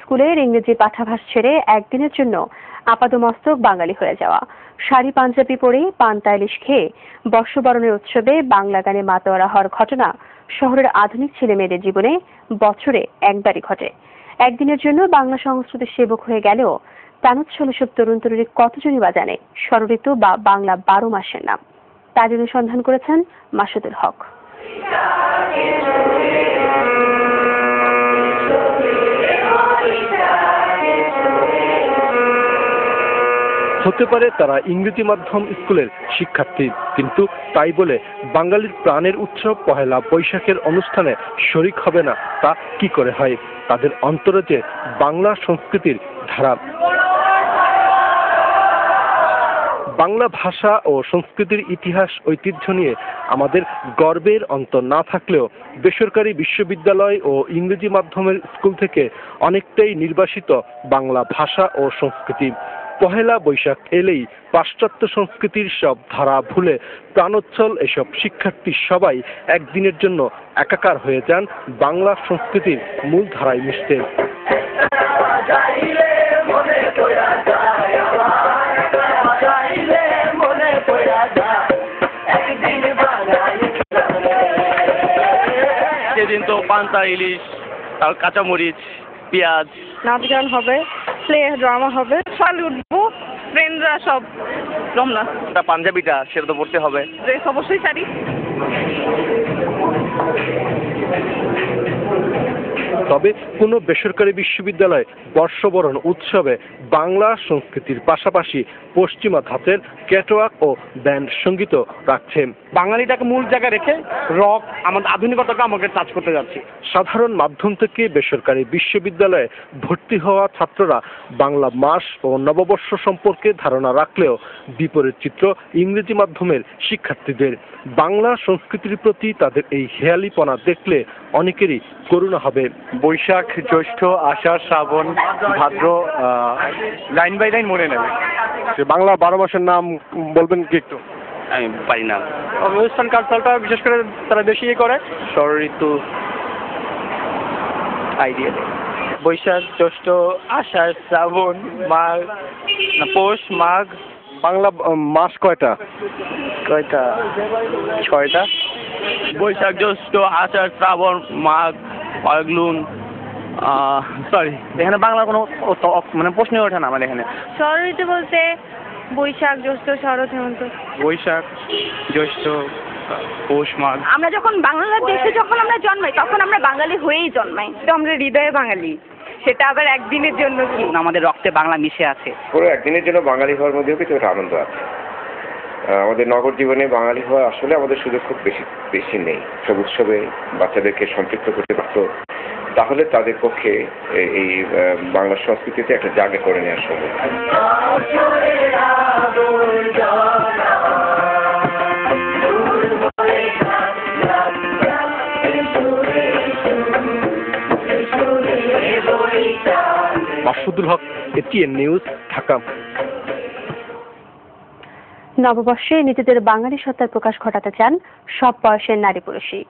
স্কুলের ইংরেজি পাঠাভাস ছেড়ে একদিনের জন্য আপাদমস্তক বাঙালি হয়ে যাওয়া। শাড়ি পাঞ্জাবি পরে পান্তা ইলিশ খেয়ে বর্ষবরণের উৎসবে বাংলা গানে মাতোয়ারা হওয়ার ঘটনা শহরের আধুনিক ছেলে মেয়েদের জীবনে বছরে একবারই ঘটে। একদিনের জন্য বাংলা সংস্কৃতির সেবক হয়ে গেলেও প্রাণোচ্ছল এসব তরুণ তরুণী কতজনই বা জানে? ষড়ঋতু বা বাংলা বারো মাসের নাম। তার অনুসন্ধান করেছেন মাসুদুল হক। হতে পারে তারা ইংরেজি মাধ্যম স্কুলের শিক্ষার্থী। কিন্তু তাই বলে বাঙালির প্রাণের উৎসব পহেলা বৈশাখের অনুষ্ঠানে শরিক হবে না, তা কি করে হয়? তাদের অন্তরে যে বাংলা সংস্কৃতির ধারা। বাংলা ভাষা ও সংস্কৃতির ইতিহাস, ঐতিহ্য নিয়ে আমাদের গর্বের অন্ত না থাকলেও বেসরকারি বিশ্ববিদ্যালয় ও ইংরেজি মাধ্যমের স্কুল থেকে অনেকটাই নির্বাসিত বাংলা ভাষা ও সংস্কৃতি। পহেলা বৈশাখ এলেই পাশ্চাত্য সংস্কৃতির সব ধারা ভুলে প্রাণোচ্ছল এসব শিক্ষার্থী সবাই একদিনের জন্য একাকার হয়ে যান বাংলা সংস্কৃতির মূল ধারায় মিশতে। সেদিন তো পান্তা ইলিশ, তার কাঁচামরিচ পেঁয়াজ। নাচ গান হবে প্লে ড্রামা হবে সকাল উঠবো ফ্রেন্ডরা সব রমনা। পাঞ্জাবিটা সেটা তো পড়তে হবে। ড্রেস অবশ্যই শাড়ি। তবে কোনো বেসরকারি বিশ্ববিদ্যালয় বর্ষবরণ উৎসবে বাংলা সংস্কৃতির পাশাপাশি পশ্চিমা ধাঁচের ক্যাটওয়াক ও ব্যান্ড সংগীত রাখছে। বাঙালিটাকে মূল জায়গায় রেখে রক আমাদের আধুনিকতাকে আমাকে টাচ করতে যাচ্ছি। সাধারণ মাধ্যম থেকে বেসরকারি বিশ্ববিদ্যালয়ে ভর্তি হওয়া ছাত্ররা বাংলা মাস ও নববর্ষ সম্পর্কে ধারণা রাখলেও বিপরীত চিত্র ইংরেজি মাধ্যমের শিক্ষার্থীদের। বাংলা সংস্কৃতির প্রতি তাদের এই হেয়ালিপনা দেখলে অনেকেরই করুণা হবে। বৈশাখ জ্যৈষ্ঠ আষাঢ় শ্রাবণ ভাদ্র লাইন বাই লাইন মনে নেবে। সে বাংলা বারো মাসের নাম বলবেন কি একটু? আমি পারি না। অনুষ্ঠান কালচারটা বিশেষ করে তারা বেশি ইয়ে করে? ষড় ঋতু আইডিয়া বৈশাখ জ্যৈষ্ঠ আষাঢ় শ্রাবণ মাঘ পৌষ মাঘ বাংলা মাস কয়টা? কয়টা? ছয়টা। বৈশাখ জ্যৈষ্ঠ আষাঢ় শ্রাবণ মাঘ ফাল্গুন সরি এখানে বাংলা কোনো মানে প্রশ্নই ওঠে না আমাদের এখানে। শরৎ ঋতু বলতে বৈশাখ জ্যৈষ্ঠ শরৎ হেমন্ত। বৈশাখ জ্যৈষ্ঠ পৌষ মাঘ। আমরা যখন বাংলার দেশে যখন আমরা জন্মাই তখন আমরা বাঙালি হয়েই জন্মাই। তো আমরা হৃদয়ে বাঙালি। সেটা আবার একদিনের জন্য কি? আমাদের রক্তে বাংলা মিশে আছে। পুরো একদিনের জন্য বাঙালি হওয়ার মধ্যেও কিছু একটা আনন্দ আছে। আমাদের নগর জীবনে বাঙালি হওয়া আসলে আমাদের সুযোগ খুব বেশি বেশি নেই। সব উৎসবে বাচ্চাদেরকে সম্পৃক্ত করতে পারত। তাহলে তাদের পক্ষে এই বাংলা সংস্কৃতিতে একটা জায়গা করে নেওয়া সম্ভব। Masudul Haq, ATN news, Dhaka. নববর্ষে নিজেদের বাঙালি সত্তার প্রকাশ ঘটাতে চান সব বয়সের নারী পুরুষই।